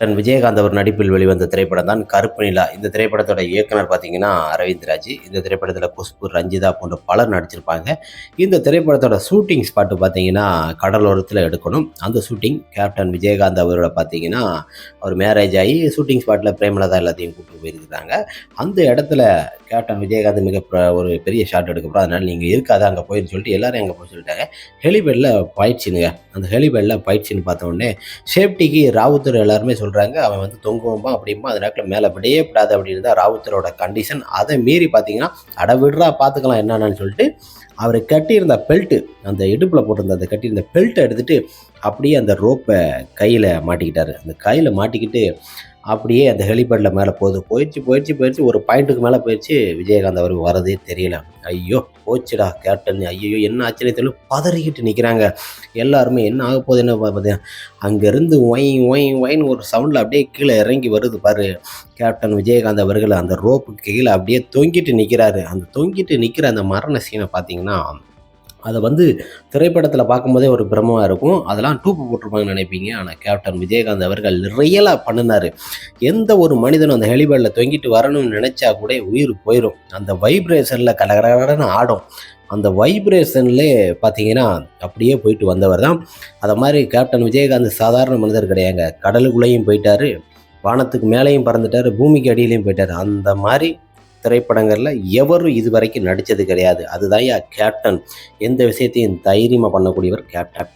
தன் விஜயகாந்த் அவர் நடிப்பில் வெளிவந்த திரைப்படம் தான் கருப்பு நிலா. இந்த திரைப்படத்தோட இயக்குனர் பார்த்தீங்கன்னா அரவிந்த் இந்த திரைப்படத்தில் குஷ்பு ரஞ்சிதா போன்ற பலர் நடிச்சிருப்பாங்க. இந்த திரைப்படத்தோட ஷூட்டிங் ஸ்பாட்டு பார்த்தீங்கன்னா கடலோரத்தில் எடுக்கணும். அந்த ஷூட்டிங் கேப்டன் விஜயகாந்த் அவரோட பார்த்தீங்கன்னா அவர் மேரேஜ் ஆகி ஷூட்டிங் ஸ்பாட்டில் பிரேமலதா எல்லாத்தையும் கூப்பிட்டு போயிருக்கிறாங்க. அந்த இடத்துல கேப்டன் விஜயகாந்த் மிக ஒரு பெரிய ஷாட் எடுக்கப்படும் அதனால் நீங்கள் இருக்காது அங்கே போயின்னு சொல்லிட்டு எல்லாரும் அங்கே போய் சொல்லிட்டாங்க. ஹெலிபேடில் பயிற்சினுங்க. அந்த ஹெலிபேடில் பயிற்சின்னு பார்த்த உடனே சேஃப்டிக்கு ராவுத்தர் எல்லாருமே சொல்கிறாங்க அவன் வந்து தொங்குவான் அப்படிம்பா அந்த நேரத்தில் மேலே விடையே விடாது அப்படின்னு தான் ராவுத்தரோட கண்டிஷன் அதை மீறி பார்த்தீங்கன்னா அட விடுறா பார்த்துக்கலாம் என்னென்னு சொல்லிட்டு அவர் கட்டியிருந்த பெல்ட்டு அந்த இடுப்பில் போட்டிருந்த அந்த கட்டியிருந்த பெல்ட்டை எடுத்துகிட்டு அப்படியே அந்த ரோப்பை கையில் மாட்டிக்கிட்டார். அந்த கையில் மாட்டிக்கிட்டு அப்படியே அந்த ஹெலிபேடில் மேலே போகுது. போயிடுச்சு போயிடுச்சு போயிடுச்சு. ஒரு பாயிண்ட்டுக்கு மேலே போயிடுச்சு. விஜயகாந்த் அவருக்கு வரதே தெரியல. ஐயோ போச்சுடா கேப்டன் ஐயோ என்ன ஆச்சுன்னே தெரியல பதறிக்கிட்டு நிற்கிறாங்க எல்லாருமே என்ன ஆக போகுது என்ன பார்த்தீங்க அங்கேருந்து ஒய் ஒய் ஒயின்னு ஒரு சவுண்டில் அப்படியே கீழே இறங்கி வருது பாரு. கேப்டன் விஜயகாந்த் அவர்கள் அந்த ரோப்புக்கு கீழே அப்படியே தொங்கிட்டு நிற்கிறாரு அந்த தொங்கிட்டு நிற்கிற அந்த மரண சீனை பார்த்தீங்கன்னா அதை வந்து திரைப்படத்தில் பார்க்கும்போதே ஒரு பிரமமாக இருக்கும். அதெல்லாம் டூப்பு போட்டிருப்பாங்கன்னு நினைப்பீங்க. ஆனால் கேப்டன் விஜயகாந்த் அவர்கள் ரியலாக பண்ணினார். எந்த ஒரு மனிதனும் அந்த ஹெலிபேடில் தொங்கிட்டு வரணும்னு நினச்சா கூட உயிர் போயிடும் அந்த வைப்ரேஷனில் கலகலன்னு ஆடும். அந்த வைப்ரேஷன்லே பார்த்தீங்கன்னா அப்படியே போயிட்டு வந்தவர் தான். அதை மாதிரி கேப்டன் விஜயகாந்த் சாதாரண மனிதர் கிடையாங்க. கடலுக்குள்ளேயும் போயிட்டார். வானத்துக்கு மேலேயும் பறந்துட்டார். பூமிக்கு அடியிலையும் போயிட்டார். அந்த மாதிரி திரைப்படங்களில் எவரும் இது வரைக்கும் நடித்தது கிடையாது. அதுதான் கேப்டன். எந்த விஷயத்தையும் தைரியமாக பண்ணக்கூடியவர் கேப்டன்.